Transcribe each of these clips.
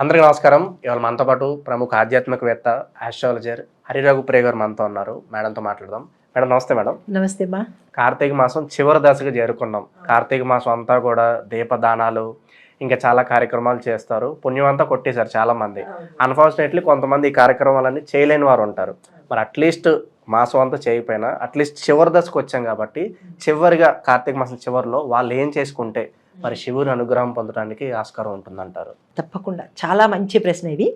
అందరికీ నమస్కారం. ఇవాళ మనతో పాటు ప్రముఖ ఆధ్యాత్మికవేత్త ఆస్ట్రాలజర్ హరిరఘు ప్రే గారు మనతో ఉన్నారు. మేడంతో మాట్లాడదాం. మేడం నమస్తే మేడం. నమస్తే మా కార్తీక మాసం చివరి దశకు చేరుకున్నాం కార్తీక మాసం అంతా కూడా దీపదానాలు ఇంకా చాలా కార్యక్రమాలు చేస్తారు. పుణ్యం అంతా కొట్టేశారు చాలా మంది అన్ఫార్చునేట్లీ కొంతమంది ఈ కార్యక్రమాలన్నీ చేయలేని వారు ఉంటారు. మరి అట్లీస్ట్ మాసం అంతా చేయకపోయినా అట్లీస్ట్ చివరి దశకు వచ్చాం కాబట్టి చివరిగా కార్తీక మాసం చివరిలో వాళ్ళు ఏం చేసుకుంటే మరి శివుని అనుగ్రహం పొందడానికి ఆస్కారం ఉంటుందంటారు. తప్పకుండా. చాలా మంచి ప్రశ్న ఇది.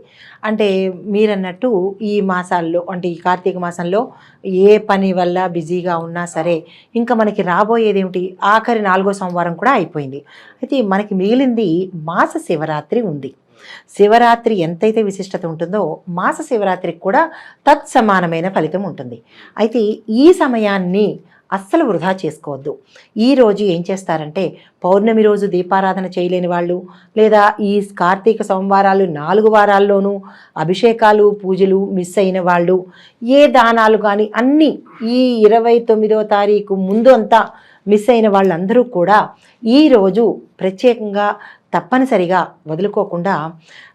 అంటే మీరన్నట్టు ఈ మాసాల్లో అంటే ఈ కార్తీక మాసంలో ఏ పని వల్ల బిజీగా ఉన్నా సరే ఇంకా మనకి రాబోయేది ఏమిటి ఆఖరి నాలుగో సోమవారం కూడా అయిపోయింది. అయితే మనకి మిగిలింది మాస శివరాత్రి ఉంది. శివరాత్రి ఎంతైతే విశిష్టత ఉంటుందో మాస శివరాత్రికి కూడా తత్సమానమైన ఫలితం ఉంటుంది. అయితే ఈ సమయాన్ని అస్సలు వృధా చేసుకోవద్దు. ఈ రోజు ఏం చేస్తారంటే పౌర్ణమి రోజు దీపారాధన చేయలేని వాళ్ళు లేదా ఈ కార్తీక సోమవారాలు నాలుగు వారాల్లోనూ అభిషేకాలు పూజలు మిస్ అయిన వాళ్ళు ఏ దానాలు కానీ అన్నీ ఈ ఇరవై తొమ్మిదో తారీఖు ముందు అంతా మిస్ అయిన వాళ్ళందరూ కూడా ఈరోజు ప్రత్యేకంగా తప్పనిసరిగా వదులుకోకుండా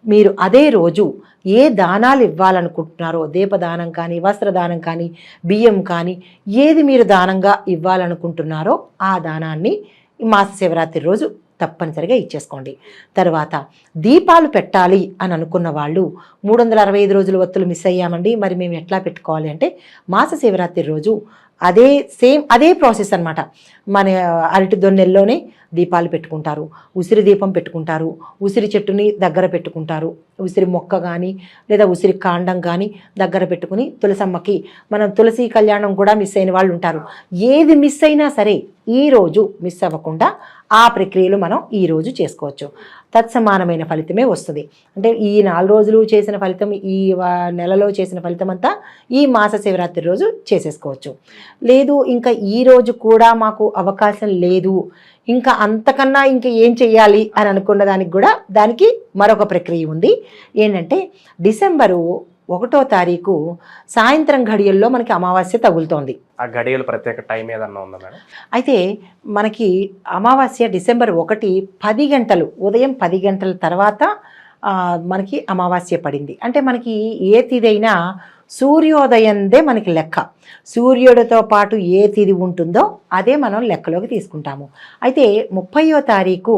మీరు అదే రోజు ఏ దానాలు ఇవ్వాలనుకుంటున్నారో దీపదానం కానీ వస్త్రదానం కానీ బియ్యం కానీ ఏది మీరు దానంగా ఇవ్వాలనుకుంటున్నారో ఆ దానాన్ని మాస శివరాత్రి రోజు తప్పనిసరిగా ఇచ్చేసుకోండి. తర్వాత దీపాలు పెట్టాలి అని అనుకున్న వాళ్ళు మూడు వందల అరవై ఐదు రోజులు ఒత్తులు మిస్ అయ్యామండి. మరి మేము ఎట్లా పెట్టుకోవాలి అంటే మాస శివరాత్రి రోజు అదే సేమ్ అదే ప్రాసెస్ అన్నమాట. మన అరటి దొన్నెల్లోనే దీపాలు పెట్టుకుంటారు. ఉసిరి దీపం పెట్టుకుంటారు. ఉసిరి చెట్టుని దగ్గర పెట్టుకుంటారు. ఉసిరి మొక్క కానీ లేదా ఉసిరి కాండం కానీ దగ్గర పెట్టుకుని తులసమ్మకి మనం తులసి కళ్యాణం కూడా మిస్ అయిన వాళ్ళు ఉంటారు. ఏది మిస్ అయినా సరే ఈరోజు మిస్ అవ్వకుండా ఆ ప్రక్రియలు మనం ఈరోజు చేసుకోవచ్చు. తత్సమానమైన ఫలితమే వస్తుంది. అంటే ఈ నాలుగు రోజులు చేసిన ఫలితం ఈ నెలలో చేసిన ఫలితం అంతా ఈ మాస శివరాత్రి రోజు చేసేసుకోవచ్చు. లేదు ఇంకా ఈ రోజు కూడా మాకు అవకాశం లేదు. ఇంకా అంతకన్నా ఇంకా ఏం చెయ్యాలి అని అనుకున్న దానికి కూడా దానికి మరొక ప్రక్రియ ఉంది. ఏంటంటే డిసెంబరు ఒకటో తారీఖు సాయంత్రం ఘడియల్లో మనకి అమావాస్య తగులుతోంది. ఆ గడియలు ప్రత్యేక టైం ఏదన్నా ఉందా మేడం? అయితే మనకి అమావాస్య డిసెంబర్ ఒకటి పది గంటలు ఉదయం పది గంటల తర్వాత ఆ, మనకి అమావాస్య పడింది. అంటే మనకి ఏ తిథైనా సూర్యోదయందే మనకి లెక్క. సూర్యుడితో పాటు ఏ తిది ఉంటుందో అదే మనం లెక్కలోకి తీసుకుంటాము. అయితే ముప్పయో తారీఖు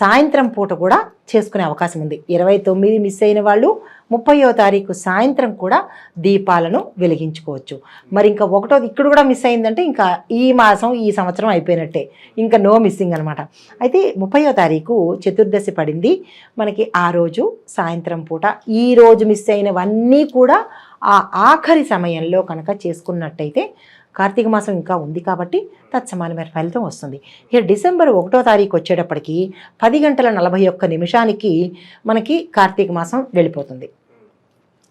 సాయంత్రం పూట కూడా చేసుకునే అవకాశం ఉంది. ఇరవై తొమ్మిది మిస్ అయిన వాళ్ళు ముప్పయో తారీఖు సాయంత్రం కూడా దీపాలను వెలిగించుకోవచ్చు. మరి ఇంకా ఒకటోది ఇక్కడ కూడా మిస్ అయిందంటే ఇంకా ఈ మాసం ఈ సంవత్సరం అయిపోయినట్టే. ఇంకా నో మిస్సింగ్ అనమాట అయితే ముప్పయో తారీఖు చతుర్దశి పడింది. మనకి ఆ రోజు సాయంత్రం పూట ఈ రోజు మిస్ అయినవన్నీ కూడా ఆ ఆఖరి సమయంలో కనుక చేసుకున్నట్టయితే కార్తీక మాసం ఇంకా ఉంది కాబట్టి తత్సమానమైన ఫలితం వస్తుంది. ఇక డిసెంబర్ ఒకటో తారీఖు వచ్చేటప్పటికి పది గంటల నలభై ఒక్క నిమిషానికి మనకి కార్తీక మాసం వెళ్ళిపోతుంది.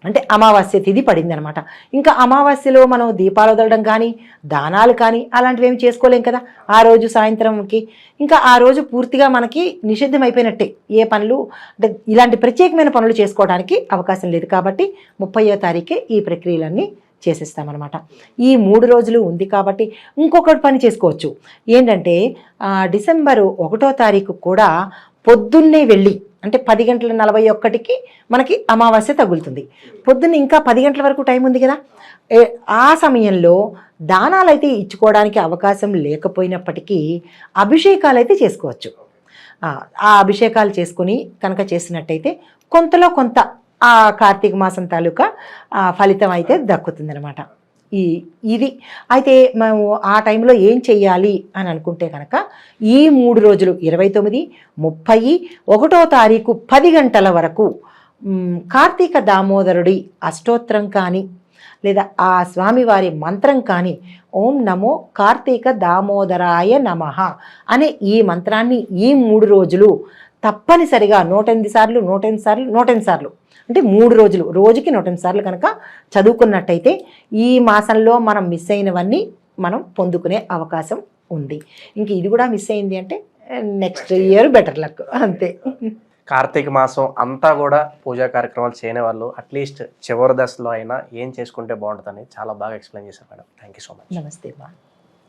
అంటే అమావాస్య తిథి పడింది అనమాట ఇంకా అమావాస్యలో మనం దీపాలు వదలడం కానీ దానాలు కానీ అలాంటివి ఏమి చేసుకోలేం కదా? ఆ రోజు సాయంత్రంకి. ఇంకా ఆ రోజు పూర్తిగా మనకి నిషిద్ధం అయిపోయినట్టే ఏ పనులు అంటే ఇలాంటి ప్రత్యేకమైన పనులు చేసుకోవడానికి అవకాశం లేదు కాబట్టి ముప్పయో తారీఖే ఈ ప్రక్రియలన్నీ చేసేస్తామన్నమాట ఈ మూడు రోజులు ఉంది కాబట్టి ఇంకొకటి పని చేసుకోవచ్చు. ఏంటంటే డిసెంబరు ఒకటో తారీఖు కూడా పొద్దున్నే వెళ్ళి అంటే పది గంటల నలభై ఒక్కటికి మనకి అమావాస్య తగులుతుంది. పొద్దున్న ఇంకా పది గంటల వరకు టైం ఉంది కదా? ఆ సమయంలో దానాలు అయితే ఇచ్చుకోవడానికి అవకాశం లేకపోయినప్పటికీ అభిషేకాలు అయితే చేసుకోవచ్చు. ఆ అభిషేకాలు చేసుకుని కనుక చేసినట్టయితే కొంతలో కొంత ఆ కార్తీక మాసం తాలూకా ఫలితం అయితే దక్కుతుందనమాట ఈ ఇది. అయితే మేము ఆ టైంలో ఏం చెయ్యాలి అని అనుకుంటే కనుక ఈ మూడు రోజులు ఇరవై తొమ్మిది ముప్పై ఒకటో తారీఖు పది గంటల వరకు కార్తీక దామోదరుడి అష్టోత్తరం కానీ లేదా ఆ స్వామివారి మంత్రం కానీ ఓం నమో కార్తీక దామోదరాయ నమః అనే ఈ మంత్రాన్ని ఈ మూడు రోజులు తప్పనిసరిగా నూట ఎనిమిది సార్లు నూట ఎనిమిది సార్లు నూట ఎనిమిది సార్లు. అంటే మూడు రోజులు రోజుకి నూట ఎనిమిది సార్లు కనుక చదువుకున్నట్టయితే ఈ మాసంలో మనం మిస్ అయినవన్నీ మనం పొందుకునే అవకాశం ఉంది. ఇంక ఇది కూడా మిస్ అయింది అంటే నెక్స్ట్ ఇయర్ బెటర్ లక్ అంతే. కార్తీక మాసం అంతా కూడా పూజా కార్యక్రమాలు చేయని వాళ్ళు అట్లీస్ట్ చివరి దశలో అయినా ఏం చేసుకుంటే బాగుంటుందని చాలా బాగా ఎక్స్ప్లెయిన్ చేశారు madam. Thank you so much నమస్తే మా